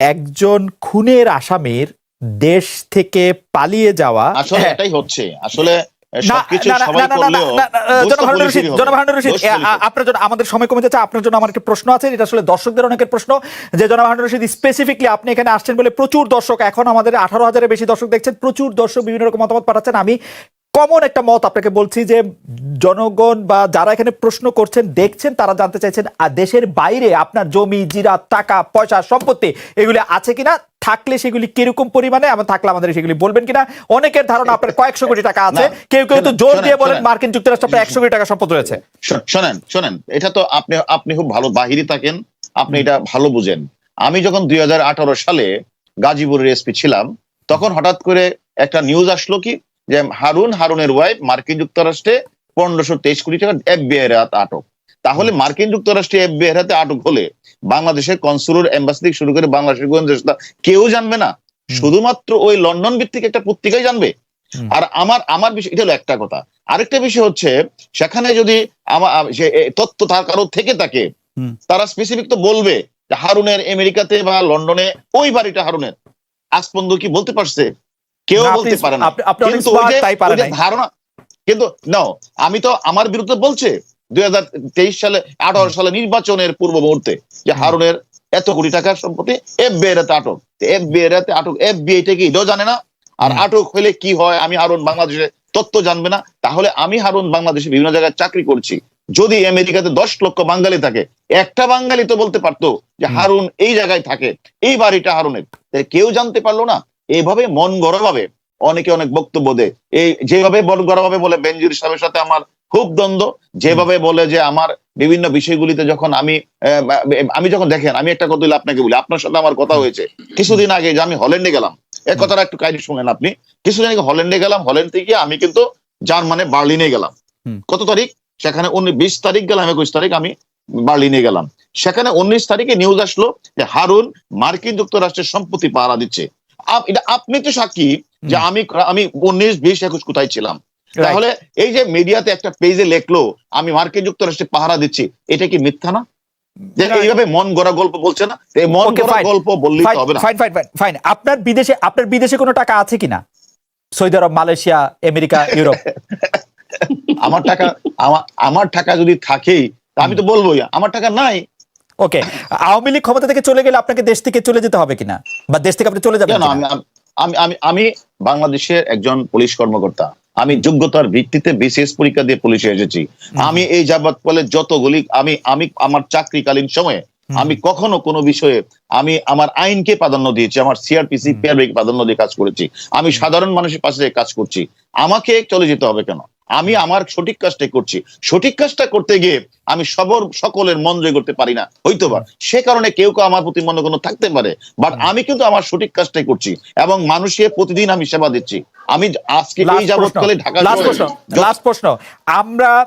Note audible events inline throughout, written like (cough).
একজন খুনের আসামির দেশ থেকে পালিয়ে যাওয়া আসলে হ্যাঁ, এটাই হচ্ছে। আসলে আপনার জন্য আমাদের সময় কমে যাচ্ছে আপনার জন্য আমার একটা প্রশ্ন আছে এটা আসলে দর্শকদের অনেকের প্রশ্ন যে রশিদ স্পেসিফিকলি আপনি এখানে আসছেন বলে প্রচুর দর্শক এখন আমাদের আঠারো হাজারের বেশি দর্শক দেখছেন প্রচুর দর্শক বিভিন্ন রকম মতামত পাঠাচ্ছেন। আমি কমন একটা মত আপনাকে বলছি যে জনগণ বা যারা এখানে প্রশ্ন করছেন দেখছেন তারা জানতে চাইছেন আর দেশের বাইরে আপনার জমি জিরা টাকা পয়সা সম্পত্তি এগুলি আছে কিনা? থাকলে সেগুলি কীরকম পরিমাণে? আমার থাকলে আমাদের সেগুলি বলবেন কিনা? অনেকের ধারণা আপনার কয়েকশো কোটি টাকা আছে। কেউ কেউ তো জোর দিয়ে বলেন মার্কিন যুক্তরাষ্ট্র আপনার একশো কোটি টাকা সম্পদ রয়েছে। শোনেন শোনেন এটা তো আপনি আপনি খুব ভালো বাহিরে থাকেন আপনি এটা ভালো বুঝেন। আমি যখন দুই হাজার আঠারো সালে গাজীপুরের এসপি ছিলাম তখন হঠাৎ করে একটা নিউজ আসলো কি যে হারুন হারুনের ওয়াইফ মার্কিন যুক্তরাষ্ট্রে পনেরোশো তেইশ কোটি টাকা এফবিআই এর হাতে আটক। তাহলে মার্কিন যুক্তরাষ্ট্রে এফবিআই এর হাতে আটক হলে বাংলাদেশের কনসুলার এম্বাসি থেকে শুরু করে বাংলাদেশের গোয়েন্দা কেউ জানবে না। শুধুমাত্র ওই লন্ডন ভিত্তিক একটা পত্রিকাই জানবে। আর আমার আমার বিষয় এটা হলো একটা কথা। আরেকটা বিষয় হচ্ছে সেখানে যদি আমার তথ্য তার কারও থেকে থাকে তারা স্পেসিফিক তো বলবে হারুনের আমেরিকাতে বা লন্ডনে ওই বাড়িটা হারুনের। আজ পর্যন্ত কি বলতে পারছে? কেউ বলতে পারে না। কিন্তু ধারণা কিন্তু নাও আমি তো আমার বিরুদ্ধে বলছে দুই হাজার তেইশ সালে আঠারো সালে নির্বাচনের পূর্ব মুহূর্তে যে হারুনের এত কোটি টাকার সম্পত্তি এফবিআই এর হাতে আটক হাতে আটক। এফবিআই টা কি এটাও জানে না? আর। আটক হলে কি হয়? আমি হারুন বাংলাদেশে তথ্য জানবে না। তাহলে আমি হারুন বাংলাদেশে বিভিন্ন জায়গায় চাকরি করছি। যদি আমেরিকাতে দশ লক্ষ বাঙালি থাকে একটা বাঙালি তো বলতে পারতো যে হারুন এই জায়গায় থাকে এই বাড়িটা হারুনের। কেউ জানতে পারল না এইভাবে মন গড়া ভাবে অনেকে অনেক বক্তব্য দেয়। এই যেভাবে মন গড়া ভাবে বলে বেনজির সাহেবের সাথে আমার খুব দ্বন্দ্ব যেভাবে বলে যে আমার বিভিন্ন বিষয়গুলিতে যখন আমি আমি যখন দেখেন আমি একটা কথা আপনাকে বলি আপনার সাথে আমার কথা হয়েছে। কিছুদিন আগে যে আমি হল্যান্ডে গেলাম এ কথাটা একটু কাহিনী শুনেন আপনি। কিছুদিন আগে হল্যান্ডে গেলাম হল্যান্ড থেকে আমি কিন্তু জার্মানে বার্লিনে গেলাম। কত তারিখ? সেখানে উনিশ বিশ তারিখ গেলাম একুশ তারিখ আমি বার্লিনে গেলাম। সেখানে উনিশ তারিখে নিউজ আসলো যে হারুন মার্কিন যুক্তরাষ্ট্রের সম্পত্তি পাহারা দিচ্ছে। এটা আপনি তো সাক্ষী যে আমি আমি উনিশ বিশ একুশ কোথায় ছিলাম? তাহলে এই যে মিডিয়াতে একটা পেজে লেখলো আমি মার্কিন যুক্তরাষ্ট্রে পাহারা দিচ্ছি এটা কি মিথ্যা না? এইভাবে মন গড়া গল্প বলছে না? এই মন গড়া গল্প বললেই হবে না। ফাইন ফাইন ফাইন ফাইন আপনার বিদেশে আপনার বিদেশে কোনো টাকা আছে কিনা? Saudi Arab Malaysia America (laughs) Europe. আমার টাকা আমার আমার টাকা যদি থাকেই আমি তো বলবোই আমার টাকা নাই। ওকে আওয়ামী লীগ ক্ষমতা থেকে চলে গেলে আপনাকে দেশ থেকে চলে যেতে হবে কিনা? বা দেশ থেকে আপনি চলে যাবেন আমি আমি আমি বাংলাদেশের একজন পুলিশ কর্মকর্তা। আমি যোগ্যতার ভিত্তিতে বিশেষ পরীক্ষা দিয়ে পুলিশে এসেছি। আমি এই যাবৎ ফলে যতগুলি আমি আমি আমার চাকরিকালীন সময়ে আমি কখনো কোনো বিষয়ে আমি আমার আইনকে প্রাধান্য দিয়েছি আমার সিআরপিসি হুম। পিআরবি প্রাধান্য দিয়ে কাজ করেছি। আমি সাধারণ মানুষের পাশে কাজ করছি। আমাকে চলে যেতে হবে কেন? আমি আমার সঠিক কাজটাই করছি। সঠিক কাজটা করতে গিয়ে আমি সবর সকলের মন জয় করতে পারি না। হয়তো বা। সে কারণে কেউ কেউ আমার প্রতি মনে কোনো থাকতে পারে। বাট আমি কিন্তু আমার সঠিক কাজটাই করছি এবং মানুষকে প্রতিদিন আমি সেবা দিচ্ছি। আমি আজকে এই যাবৎকালে ঢাকা লাস্ট প্রশ্ন। আমরা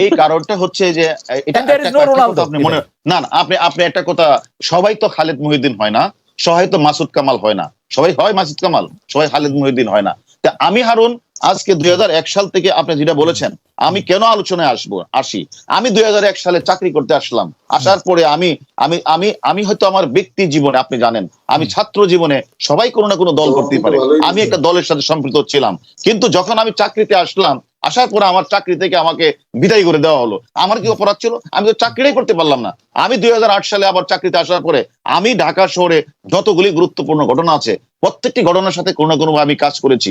এই কারণটা হচ্ছে যে এটা আপনি মনে না না আপনি আপনি একটা কথা সবাই তো খালেদ মহিউদ্দিন হয় না সবাই তো মাসুদ কামাল হয় না সবাই হয় মাসুদ কামাল সবাই খালেদ মহিউদ্দিন হয় না। তা আমি হারুন আজকে দুই সাল থেকে আপনি যেটা বলেছেন আমি কেন আলোচনায় আসব আসি? আমি দুই হাজার এক সালে চাকরি করতে আসলাম আসার পরে আমি আমি আমি আমি হয়তো আমার ব্যক্তি জীবনে আপনি জানেন আমি ছাত্র জীবনে সবাই কোনো না কোনো দল করতেই পারে। আমি একটা দলের সাথে সম্পৃক্ত ছিলাম কিন্তু যখন আমি চাকরিতে আসলাম আসার পরে আমার চাকরি থেকে আমাকে বিদায় করে দেওয়া হলো। আমার কি অপরাধ ছিল? আমি তো চাকরিটাই করতে পারলাম না। আমি দুই হাজার আট সালে আবার চাকরিতে আসার পরে আমি ঢাকা শহরে যতগুলি গুরুত্বপূর্ণ ঘটনা আছে, প্রত্যেকটি ঘটনার সাথে কোনো না কোনো আমি কাজ করেছি।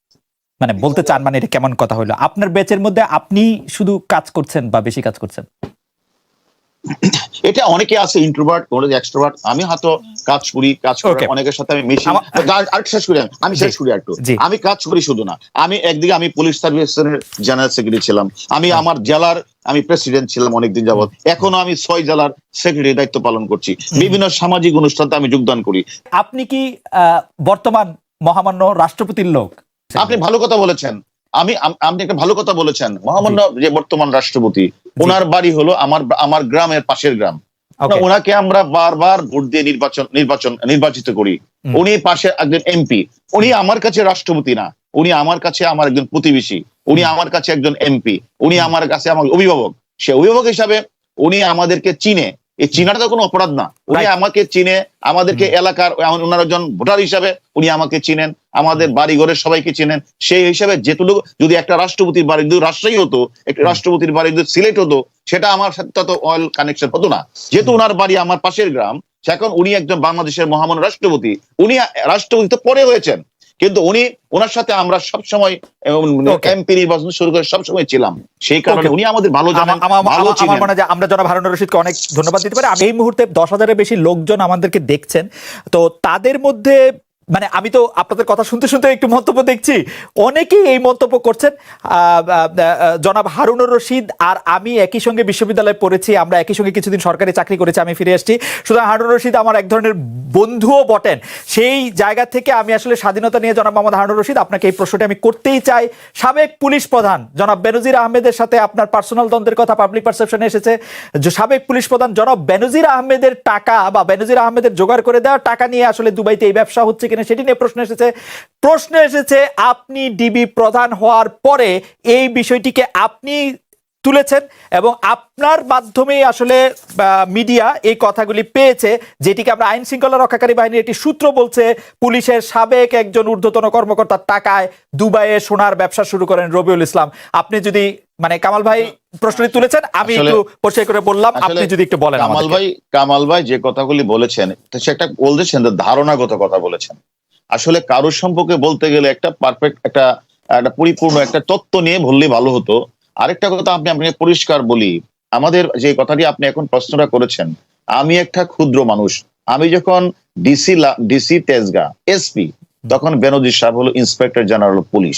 মানে বলতে চান মানে এটা কেমন কথা হলো? আপনার ব্যাচের মধ্যে আপনি শুধু কাজ করছেন বা বেশি কাজ করছেন? এটা অনেকে আছে ইন্ট্রোভার্ট অনেকে এক্সট্রোভার্ট আমি হয়তো কাজ করি কাজ করে. অনেকের সাথে আমি মিশি। আর- শেষ করি আমি। শেষ করি একটু। আমি কাজ করি শুধু না। আমি একদিকে আমি পুলিশ সার্ভিসের জেনারেল সেক্রেটারি ছিলাম। আমি আমার জেলার আমি প্রেসিডেন্ট ছিলাম অনেকদিন যাবত এখনও আমি ছয় জেলার সেক্রেটারি দায়িত্ব পালন করছি। বিভিন্ন সামাজিক অনুষ্ঠানে আমি যোগদান করি। আপনি কি আহ, বর্তমান মহামান্য রাষ্ট্রপতির লোক? আপনি ভালো কথা বলেছেন। আমি আপনি একটা ভালো কথা বলেছেন। মহামান্য যে বর্তমান রাষ্ট্রপতি ওনার বাড়ি হলো আমার আমার গ্রামের পাশের গ্রাম। ওনাকে আমরা বারবার ভোট দিয়ে নির্বাচন নির্বাচন নির্বাচিত করি। উনি পাশে একজন এমপি উনি আমার কাছে রাষ্ট্রপতি না। উনি আমার কাছে আমার একজন প্রতিবেশী। উনি আমার কাছে একজন এমপি উনি আমার কাছে আমার অভিভাবক। সে অভিভাবক হিসাবে উনি আমাদেরকে চিনে। এই চিনাটা তো কোনো অপরাধ না। উনি আমাকে চিনে আমাদেরকে এলাকার ওনার একজন ভোটার হিসাবে উনি আমাকে চিনেন। আমাদের বাড়ি ঘরের সবাইকে চেনেন। সেই হিসাবে যেটুকু যদি একটা রাষ্ট্রপতির বাড়ি যদি রাজশাহী হতো একটা রাষ্ট্রপতির বাড়ি যদি সিলেট হতো সেটা আমার সাথে তো অয়েল কানেকশন হতো না। যেহেতু ওনার বাড়ি আমার পাশের গ্রাম এখন উনি একজন বাংলাদেশের মহামান্য রাষ্ট্রপতি। উনি রাষ্ট্রপতি তো পরে হয়েছেন। কিন্তু উনি ওনার সাথে আমরা সবসময় Okay. এমপি নির্বাচন শুরু করে সবসময় ছিলাম। সেই কারণে উনি আমাদের ভালো জানেন ভালো আমা- আমার মনে হয় যে আমরা জনাব হারুন রশিদকে অনেক ধন্যবাদ দিতে পারি। এই মুহূর্তে দশ হাজারের বেশি লোকজন আমাদেরকে দেখছেন। তো তাদের মধ্যে মানে আমি তো আপনাদের কথা শুনতে শুনতে একটু মন্তব্য দেখছি। অনেকেই এই মন্তব্য করছেন জনাব হারুনুর রশিদ, আর আমি একই সঙ্গে বিশ্ববিদ্যালয়ে পড়েছি, আমরা একই সঙ্গে কিছুদিন সরকারি চাকরি করেছি, আমি ফিরে এসেছি সুতরাং হারুন রশিদ আমার এক ধরনের বন্ধুও বটেন। সেই জায়গা থেকে আমি আসলে স্বাধীনতা নিয়ে জনাব মোহাম্মদ হারুন রশিদ, আপনাকে এই প্রশ্নটি আমি করতেই চাই। সাবেক পুলিশ প্রধান জনাব বেনজির আহমেদের সাথে আপনার পার্সোনাল দ্বন্দ্বের কথা পাবলিক পারসেপশনে এসেছে। যে সাবেক পুলিশ প্রধান জনাব বেনজির আহমেদের টাকা বা বেনজির আহমেদের জোগাড় করে দেওয়া টাকা নিয়ে আসলে দুবাইতে এই ব্যবসা হচ্ছে কিনা সেটি নিয়ে প্রশ্ন এসেছে। প্রশ্ন এসেছে, আপনি ডিবি প্রধান হওয়ার পরে এই বিষয়টিকে আপনি তুলেছেন এবং আপনার মাধ্যমেই আসলে মিডিয়া এই কথাগুলি পেয়েছে, যেটিকে আমরা আইন শৃঙ্খলা রক্ষাকারী বাহিনীর একটি সূত্র বলছে, পুলিশের সাবেক একজন ঊর্ধ্বতন কর্মকর্তার টাকায় দুবাইয়ে সোনার ব্যবসা শুরু করেন রবিউল ইসলাম। আপনি যদি মানে কামাল ভাই প্রশ্নটি তুলেছেন আমি একটু পরিচয় করে বললাম আপনি যদি একটু বলেন কামাল ভাই কামাল ভাই যে কথাগুলি বলেছেন সে একটা বলতেছেন ধারণাগত কথা বলেছেন। আসলে কারোর সম্পর্কে বলতে গেলে একটা পারফেক্ট একটা একটা পরিপূর্ণ একটা তত্ত্ব নিয়ে বললে ভালো হতো। আরেকটা কথা আপনি আপনি পরিষ্কার বলি আমাদের যে কথাটি আপনি এখন প্রশ্নটা করেছেন আমি একটা ক্ষুদ্র মানুষ। আমি যখন ডিসি ডিসি তেজগা এসপি তখন বেনজির সাহেব হলো ইন্সপেক্টর জেনারেল পুলিশ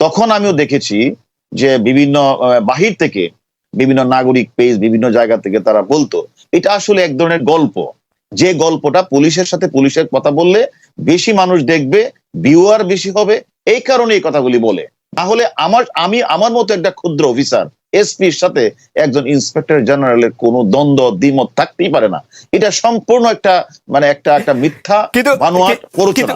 তখন আমিও দেখেছি যে বিভিন্ন বাহির থেকে বিভিন্ন নাগরিক পেজ, বিভিন্ন জায়গা থেকে তারা বলতো। এটা আসলে এক ধরনের গল্প। যে গল্পটা পুলিশের সাথে পুলিশের কথা বললে বেশি মানুষ দেখবে ভিউয়ার বেশি হবে, এই কারণে এই কথাগুলি বলে। তাহলে আমার, আমি, আমার মতো একটা ক্ষুদ্র অফিসার এসপির সাথে একজন ইন্সপেক্টর জেনারেলের কোনো দ্বন্দ্ব দ্বিমত থাকতেই পারে না। এটা সম্পূর্ণ একটা মানে একটা একটা মিথ্যা কিন্তু বানোয়াট কিন্তু- প্ররোচনা।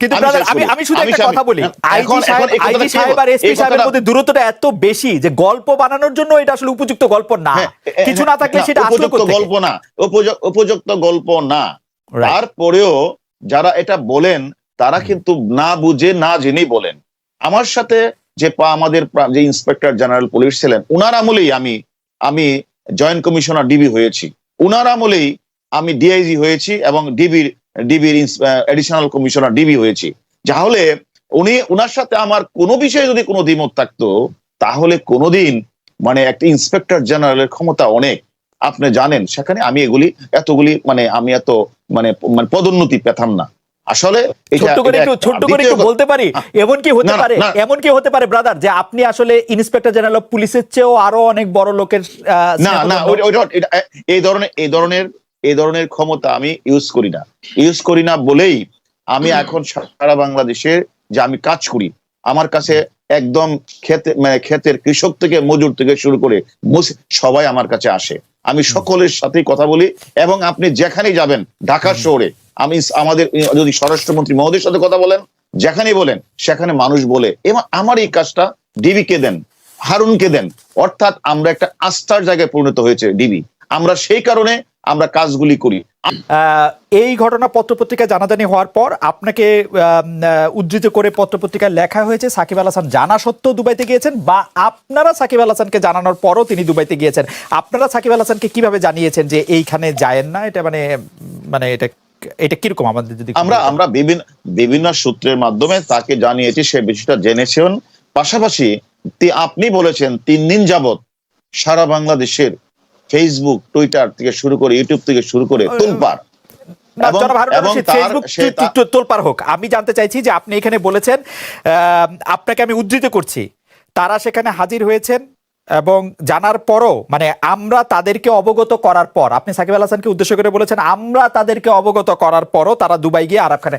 কিন্তু আরেকটা আমি কিন্তু আমি শুধু একটা কথা বলি। আইজি সাহেব আইজি সাহেব আর এসপি সাহেবের মধ্যে দূরত্বটা এত বেশি যে গল্প বানানোর জন্য এটা আসলে উপযুক্ত গল্প না। হ্যাঁ, কিছু না থাকলে সেটা আসলে উপযুক্ত গল্প না উপযুক্ত গল্প না. তারপরেও যারা এটা বলেন তারা কিন্তু না বুঝে না জেনেই বলেন। আমার সাথে যে পা- আমাদের যে ইন্সপেক্টর জেনারেল পুলিশ ছিলেন, উনার আমলেই আমি আমি জয়েন্ট কমিশনার ডিবি হয়েছি। উনার আমলেই আমি ডিআইজি হয়েছি এবং ডিবির ডিবির এডিশনাল কমিশনার ডিবি হয়েছি। তাহলে উনি, উনার সাথে আমার কোনো বিষয়ে যদি কোনো দ্বিমত থাকতো, তাহলে কোনোদিন মানে একটা ইন্সপেক্টর জেনারেলের ক্ষমতা অনেক। আপনি জানেন, সেখানে আমি এগুলি, এতগুলি মানে আমি এত মানে মানে পদোন্নতি পেতাম না। আসলে ছোট্ট করে একটু ছোট্ট করে একটু বলতে পারি? এমন কি হতে পারে। এমন কি হতে পারে ব্রাদার যে আপনি আসলে ইন্সপেক্টর জেনারেল অফ পুলিশের চেয়েও আরও অনেক বড় লোকের না না এই ধরনের এই ধরনের এই ধরনের ক্ষমতা আমি ইউজ করি না। ইউজ করি না বলেই আমি এখন সারা বাংলাদেশে যে আমি কাজ করি আমার কাছে একদম খেতে মানে ক্ষেতের কৃষক থেকে মজুর থেকে শুরু করে সবাই আমার কাছে আসে। আমি সকলের সাথে কথা বলি এবং আপনি যেখানে যাবেন ঢাকা শহরে আমি আমাদের যদি স্বরাষ্ট্রমন্ত্রী মহোদয়ের সাথে কথা বলেন যেখানে বলেন সেখানে মানুষ বলে। এবং আমার এই কাজটা ডিবি কে দেন? হারুন কে দেন। অর্থাৎ আমরা একটা আস্থার জায়গায় পরিণত হয়েছে ডিবি। আমরা সেই কারণে আমরা কাজগুলি করি। এই ঘটনা পত্রপত্রিকায় জানাজানি হওয়ার পর আপনাকে উদ্ধৃত করে পত্রপত্রিকায় লেখা হয়েছে সাকিব আল হাসান জানা সত্ত্বেও দুবাইতে গিয়েছেন বা আপনারা সাকিব আল হাসানকে জানানোর পরও তিনি দুবাইতে গিয়েছেন। আপনারা সাকিব আল হাসানকে কীভাবে জানিয়েছেন যে এইখানে যায়েন না? এটা মানে মানে এটা এটা কীরকম আমাদের যদি আমরা আমরা বিভিন্ন বিভিন্ন সূত্রের মাধ্যমে তাকে জানিয়েছি সে বিষয়টা জেনেছেন। পাশাপাশি আপনি বলেছেন তিন দিন যাবত সারা বাংলাদেশের ফেসবুক টুইটার থেকে শুরু করে ইউটিউব থেকে শুরু করে তুলপার না, এবং- জনাব হারুন এবং রশিদ, তার- ফেসবুক সে তু- তা- তু- তোলপাড় হোক। আমি জানতে চাইছি যে আপনি এখানে বলেছেন আপনাকে আমি উদ্ধৃত করছি। তারা সেখানে হাজির হয়েছেন এবং জানার পরও মানে আমরা তাদেরকে অবগত করার পর আপনি সাকিব আল হাসানকে উদ্দেশ্য করে বলেছেন আমরা তাদেরকে অবগত করার পরও তারা দুবাই গিয়ে আরব খানে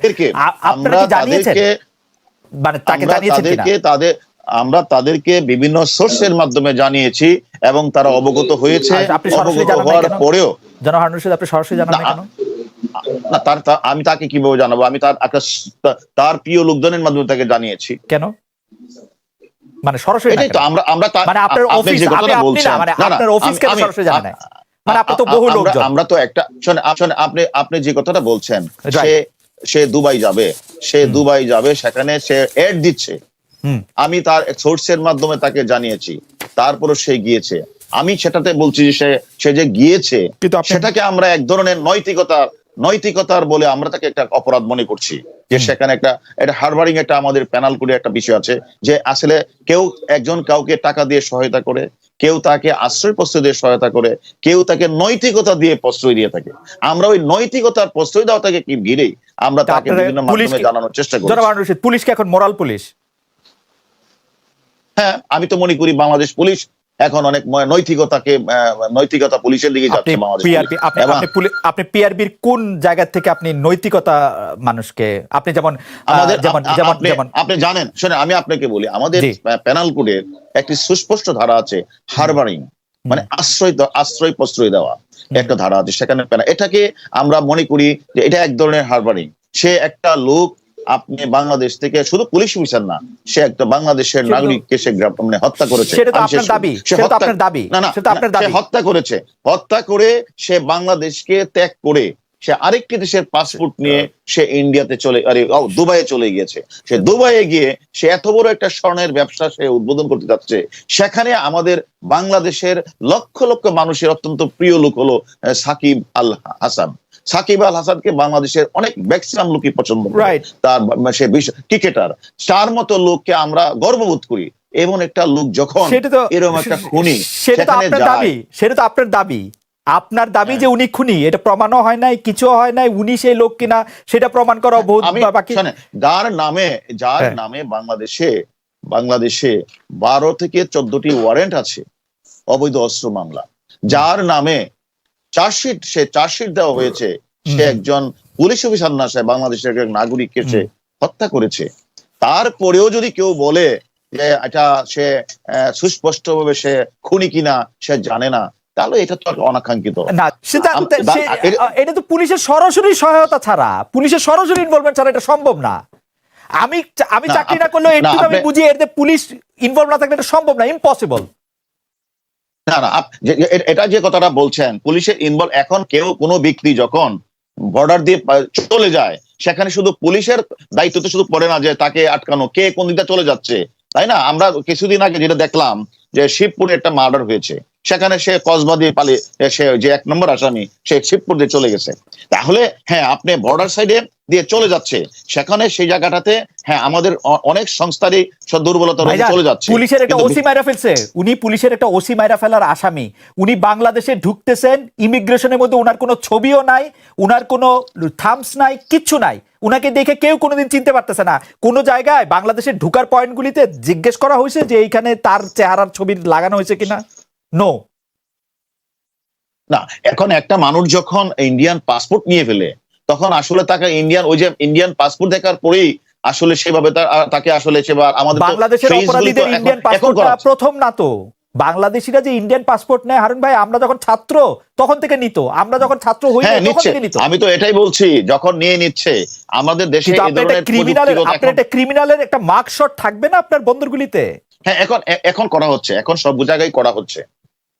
আপনারা কি জানিয়েছেন? মানে তাকে জানিয়েছেন কিনা? তাদের আমরা তাদেরকে বিভিন্ন সোর্সের মাধ্যমে জানিয়েছি এবং তারা অবগত হয়েছে। সরাসরি অবগত হওয়ার পরেও আপনি সরাসরি জানান না না, কেন? না তার আমি তাকে কীভাবে জানাব? আমি তার একটা তার প্রিয় লোকজনের মাধ্যমে তাকে জানিয়েছি। কেন? মানে সরাসরি এটাই তো আমরা আমরা মানে আপনার আপনি অফিস আপনি বলছেন। মানে আপনার অফিস কেন সরাসরি মানে আপনি তো বহু আমরা- লোকজন। আমরা তো একটা শোনে আপনি আপনি যে কথাটা বলছেন. সে সে দুবাই যাবে। সে দুবাই যাবে সেখানে সে এড দিচ্ছে। আমি তার সোর্সের মাধ্যমে তাকে জানিয়েছি। তারপরও সে গিয়েছে। আমি সেটাতে বলছি যে সে সে যে গিয়েছে সেটাকে আমরা এক ধরনের নৈতিকতার নৈতিকতার বলে আমরা তাকে একটা অপরাধ মনে করছি। যে সেখানে একটা একটা হারবারিং একটা আমাদের প্যানাল করে একটা বিষয় আছে যে আসলে কেউ একজন কাউকে টাকা দিয়ে সহায়তা করে কেউ তাকে আশ্রয় প্রশ্রয় দিয়ে সহায়তা করে কেউ তাকে নৈতিকতা দিয়ে প্রশ্রয় দিয়ে থাকে। আমরা ওই নৈতিকতার প্রশ্রয় দেওয়া তাকে কি ঘিরেই আমরা তাকে বিভিন্ন মাধ্যমে জানানোর চেষ্টা করি জনাব হারুন রশিদ পুলিশ কি এখন মোরাল পুলিশ হ্যাঁ আমি তো মনে করি বাংলাদেশ পুলিশ এখন অনেক নৈতিকতাকে নৈতিকতা পুলিশের দিকে আপনি যাচ্ছে আপনি পিআরবির কোন জায়গা থেকে আপনি নৈতিকতা মানুষকে আপনি যেমন যেমন আপনি- জানেন শুনে আমি আপনাকে বলি আমাদের। প্যানাল কোডের একটি সুস্পষ্ট ধারা আছে হারবারিং মানে আশ্রয় আশ্রয় প্রশ্রয় দেওয়া একটা ধারা আছে সেখানে এটাকে আমরা মনে করি যে এটা এক ধরনের হারবারিং সে একটা লোক আপনি বাংলাদেশ থেকে শুধু পুলিশ অফিসার না সে একটা বাংলাদেশের নাগরিককে সে মানে হত্যা করেছে। সেটা তো আপনার দাবি, সেটা তো হত্যা- আপনার দাবি, না না সেটা আপনার দাবি। হত্যা করেছে। হত্যা করে সে বাংলাদেশকে ত্যাগ করে সে আরেকটি দেশের পাসপোর্ট নিয়ে সে ইন্ডিয়াতে চলে আরে দুবাইয়ে চলে গিয়েছে। সে দুবাইয়ে গিয়ে সে এত বড় একটা স্বর্ণের ব্যবসা সে উদ্বোধন করতে যাচ্ছে। সেখানে আমাদের বাংলাদেশের লক্ষ লক্ষ মানুষের অত্যন্ত প্রিয় লোক হলো সাকিব আল হাসান। সাকিব আল হাসানকে বাংলাদেশের অনেক ম্যাক্সিমাম লোকই পছন্দ করে। তার বা- সে ক্রিকেটার তার মতো লোককে আমরা গর্ববোধ করি। এমন একটা লোক যখন সেটা এরকম একটা খুনি সেটা তো আপনার দাবি। সেটা তো আপনার দাবি। আপনার দাবি হ্যাঁ। যে উনি খুনি এটা প্রমাণও হয় নাই কিছু হয় নাই উনি সেই লোক কিনা সেটা প্রমাণ করা বহুত আমি বাকি যার নামে যার হ্যাঁ। নামে বাংলাদেশে বাংলাদেশে বারো থেকে চোদ্দটি ওয়ারেন্ট আছে অবৈধ অস্ত্র মামলা। যার নামে চার্জশিট সে চার্জশিট দেওয়া হয়েছে। সে একজন পুলিশ অফিসার না সে বাংলাদেশের এক নাগরিককে সে হত্যা করেছে। তারপরেও যদি কেউ বলে যে এটা সে সুস্পষ্ট ভাবে সে খুনি কিনা সে জানে না তাহলে এটা তো অনাকাঙ্ক্ষিত। এটা- এটা তো পুলিশের সরাসরি সহায়তা ছাড়া। পুলিশের সরাসরি ইনভলভমেন্ট ছাড়া এটা সম্ভব না। আমি আমি চাকরি না করলে একটু আমি বুঝি এর পুলিশ ইনভলভ না থাকলে এটা সম্ভব না ইম্পসিবল না না এটা যে কথাটা বলছেন, পুলিশের ইনভলভ এখন কেউ, কোনো ব্যক্তি যখন বর্ডার দিয়ে চলে যায়, সেখানে শুধু পুলিশের দায়িত্ব তো শুধু পড়ে না যে তাকে আটকানো, কে কোন দিকটা চলে যাচ্ছে, তাই না? আমরা কিছুদিন আগে যেটা দেখলাম যে শিবপুরে একটা মার্ডার হয়েছে, সেখানে সে কসবা দিয়ে পালিয়ে, সে যে এক নম্বর আসামি, সে শিবপুর দিয়ে চলে গেছে। তাহলে হ্যাঁ আপনি বর্ডার সাইডে দিয়ে চলে যাচ্ছে। সেখানে সেই জায়গাটাতে হ্যাঁ আমাদের অনেক সংস্থারই দুর্বলতা রয়েছে, চলে যাচ্ছে। পুলিশের একটা ওসি মাইরা ফেলছে। উনি পুলিশের একটা ওসি মাইরা ফেলার আসামি। উনি বাংলাদেশে ঢুকতেছেন ইমিগ্রেশনের মধ্যে উনার কোনো ছবিও নাই উনার কোনো থামস নাই কিচ্ছু নাই। উনাকে দেখে কেউ কোনোদিন চিনতে পারতেছে না। কোনো জায়গায় বাংলাদেশের ঢুকার পয়েন্টগুলিতে জিজ্ঞেস করা হয়েছে যে এইখানে তার চেহারার ছবি লাগানো হয়েছে কিনা? নো না এখন একটা মানুষ যখন ইন্ডিয়ান পাসপোর্ট নিয়ে ফেলে তখন আসলে তাকে ইন্ডিয়ান ওই যে ইন্ডিয়ান পাসপোর্ট দেখার পরেই আসলে সেভাবে তাকে আসলে সেবা আমাদের বাংলাদেশের অপরাধীদের ইন্ডিয়ান প্রথম না তো। বাংলাদেশিরা যে ইন্ডিয়ান পাসপোর্ট নেয় হারুন ভাই আমরা যখন ছাত্র তখন থেকে নিত। আমরা যখন ছাত্র হই হ্যাঁ তখন থেকে নিত। আমি তো এটাই বলছি যখন নিয়ে নিচ্ছে আমাদের দেশে এই ধরনের ক্রিমিনালের আপনার একটা ক্রিমিনালের একটা মার্কশট থাকবে না আপনার বন্দরগুলিতে? হ্যাঁ এখন এখন করা হচ্ছে এখন সব জায়গায় করা হচ্ছে।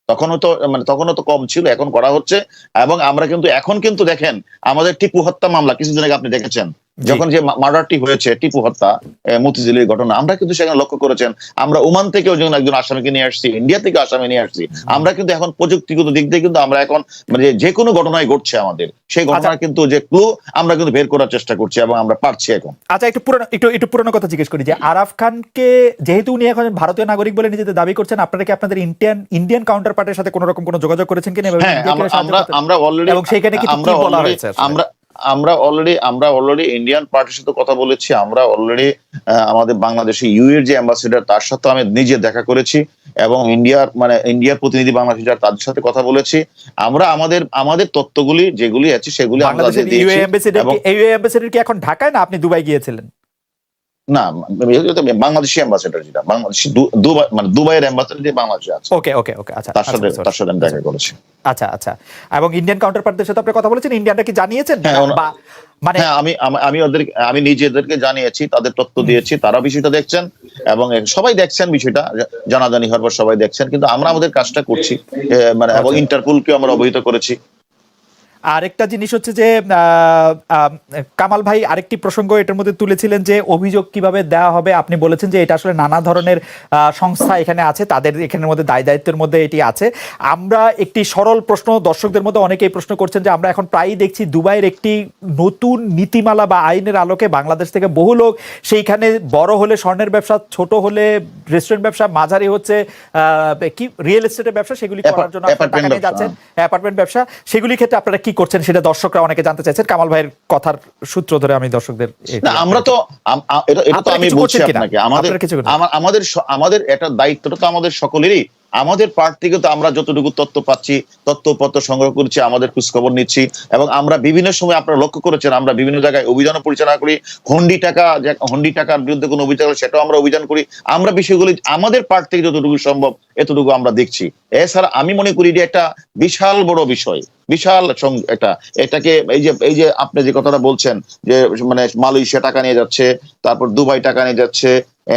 তখনও তো মানে তখনও তো কম ছিল, এখন করা হচ্ছে এবং আমরা কিন্তু, এখন কিন্তু দেখেন, আমাদের টিপু হত্যা মামলা, কিছুদিন আগে আপনি দেখেছেন। যখন যে মার্ডারটি হয়েছে টিপু হত্যা মতিঝিলের ঘটনা আমরা কিন্তু সেখানে লক্ষ্য করেছেন আমরা ওমান থেকেও যখন একজন আসামিকে নিয়ে আসছি ইন্ডিয়া থেকে আসামি নিয়ে আসছি আমরা কিন্তু এখন প্রযুক্তিগত দিক দিয়ে কিন্তু আমরা এখন মানে যে কোনো ঘটনায় ঘটছে আমাদের সেই ঘটনা কিন্তু যে ক্লু আমরা কিন্তু বের করার চেষ্টা করছি এবং আমরা পারছি এখন। আচ্ছা একটু পুরনো একটু একটু পুরনো কথা জিজ্ঞেস করি যে আরাফ খানকে যেহেতু উনি এখন ভারতীয় নাগরিক বলে নিজেদের দাবি করছেন আপনারা কি আপনাদের ইন্ডিয়ান ইন্ডিয়ান কাউন্টার পার্টের সাথে কোনো রকম কোনো যোগাযোগ করেছেন কিনা? হ্যাঁ আমরা আমরা আমরা অলরেডি এবং সেইখানে কিছু আমরা কি বলা হয়েছে আমরা আমরা অলরেডি আমরা অলরেডি ইন্ডিয়ান পার্টির সাথে কথা বলেছি আমরা অলরেডি আমাদের বাংলাদেশে ইউ এর যে অ্যাম্বাসেডার তার সাথে আমি নিজে দেখা করেছি এবং ইন্ডিয়ার মানে ইন্ডিয়ার প্রতিনিধি বাংলাদেশ যারা তাদের সাথে কথা বলেছি। আমরা আমাদের আমাদের তত্ত্বগুলি যেগুলি আছে সেগুলি আমরা দিয়েছি এবং এম্বাসিডার কি এখন ঢাকায় না আপনি দুবাই গিয়েছিলেন? না বাংলাদেশি অ্যাম্বাসেডার যেটা বাংলাদেশি দুবাই মানে দুবাইয়ের অ্যাম্বাসেডার যে বাংলাদেশে আছে। ওকে ওকে ওকে আচ্ছা তার সাথে আচ্ছা, তার সাথে আমি দেখা করেছি। আচ্ছা আচ্ছা। এবং ইন্ডিয়ান কাউন্টারপার্টদের সাথে আপনি কথা বলেছেন ইন্ডিয়ানরা কি জানিয়েছেন? হ্যাঁ, মানে হ্যাঁ আমি আমি- ওদের আমি নিজেদেরকে জানিয়েছি তাদের তথ্য দিয়েছি তারা বিষয়টা দেখছেন এবং সবাই দেখছেন বিষয়টা জানাজানি হওয়ার পর সবাই দেখছেন কিন্তু আমরা আমাদের কাজটা করছি মানে এবং আচ্ছা। ইন্টারপোলকে আমরা অবহিত করেছি। আরেকটা জিনিস হচ্ছে যে কামাল ভাই আরেকটি প্রসঙ্গ এটার মধ্যে তুলেছিলেন যে অভিযোগ কীভাবে দেওয়া হবে? আপনি বলেছেন যে এটা আসলে নানা ধরনের সংস্থা এখানে আছে তাদের এখানের মধ্যে দায় দায়িত্বের মধ্যে এটি আছে। আমরা একটি সরল প্রশ্ন দর্শকদের মধ্যে অনেকেই প্রশ্ন করছেন যে আমরা এখন প্রায়ই দেখছি দুবাইয়ের একটি নতুন নীতিমালা বা আইনের আলোকে বাংলাদেশ থেকে বহু লোক সেইখানে বড় হলে স্বর্ণের ব্যবসা ছোট হলে রেস্টুরেন্ট ব্যবসা মাঝারি হচ্ছে আহ, কি রিয়েল এস্টেটের ব্যবসা সেগুলি করার জন্য যাচ্ছেন। অ্যাপার্টমেন্ট ব্যবসা সেগুলির ক্ষেত্রে আপনারা কি করছেন সেটা দর্শকরা অনেকে জানতে চাইছেন। কামাল ভাইয়ের কথার সূত্র ধরে আমি দর্শকদের না আমরা তো এটা তো আমি বলছি আপনাকে। আমাদের? আমাদের আমাদের একটা দায়িত্বটা তো আমাদের সকলেরই। আমাদের পার্ট থেকে তো আমরা যতটুকু তথ্য পাচ্ছি, তথ্যপত্র সংগ্রহ করছি, আমাদের খোঁজখবর নিচ্ছি, এবং আমরা বিভিন্ন সময় আপনারা লক্ষ্য করেছেন, আমরা বিভিন্ন জায়গায় অভিযানও পরিচালনা করি হন্ডি টাকা হন্ডি টাকার বিরুদ্ধে কোনো অভিযান সেটাও আমরা অভিযান করি, আমরা বিষয়গুলি, আমাদের পার্ট থেকে যতটুকু সম্ভব এতটুকু আমরা দেখছি। এছাড়া আমি মনে করি যে একটা বিশাল বড় বিষয়, বিশাল এটা, এটাকে এই যে এই যে আপনি যে কথাটা বলছেন, যে মানে মালয়েশিয়া টাকা নিয়ে যাচ্ছে, তারপর দুবাই টাকা নিয়ে যাচ্ছে,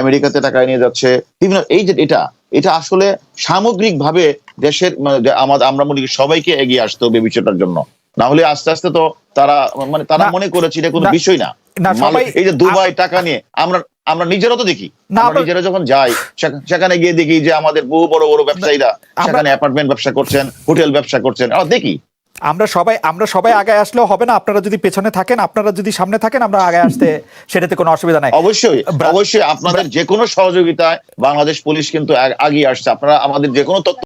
আমেরিকাতে টাকা নিয়ে যাচ্ছে, বিভিন্ন, এই যে এটা এটা আসলে সামগ্রিক ভাবে দেশের মানে আমাদের আমরা মনে করি সবাইকে এগিয়ে আসতে হবে বিষয়টার জন্য। না হলে আস্তে আস্তে তো তারা মানে তারা মনে করেছে এটা কোনো বিষয় না। এই যে দুবাই টাকা নিয়ে আমরা আমরা নিজেরা তো দেখি। নিজেরা যখন যাই সেখা- সেখানে গিয়ে দেখি যে আমাদের বহু বড় বড় ব্যবসায়ীরা সেখানে অ্যাপার্টমেন্ট ব্যবসা করছেন হোটেল ব্যবসা করছেন দেখি। আমরা সবাই আমরা সবাই আগে আসলেও হবে না। আপনারা যদি পেছনে থাকেন আপনারা যদি সামনে থাকেন আমরা আগে আসতে সেটাতে কোনো অসুবিধা নাই। অবশ্যই অবশ্যই আপনাদের যে কোনো সহযোগিতায় বাংলাদেশ পুলিশ কিন্তু আগে আগিয়ে আসছে। আপনারা আমাদের যে কোনো তথ্য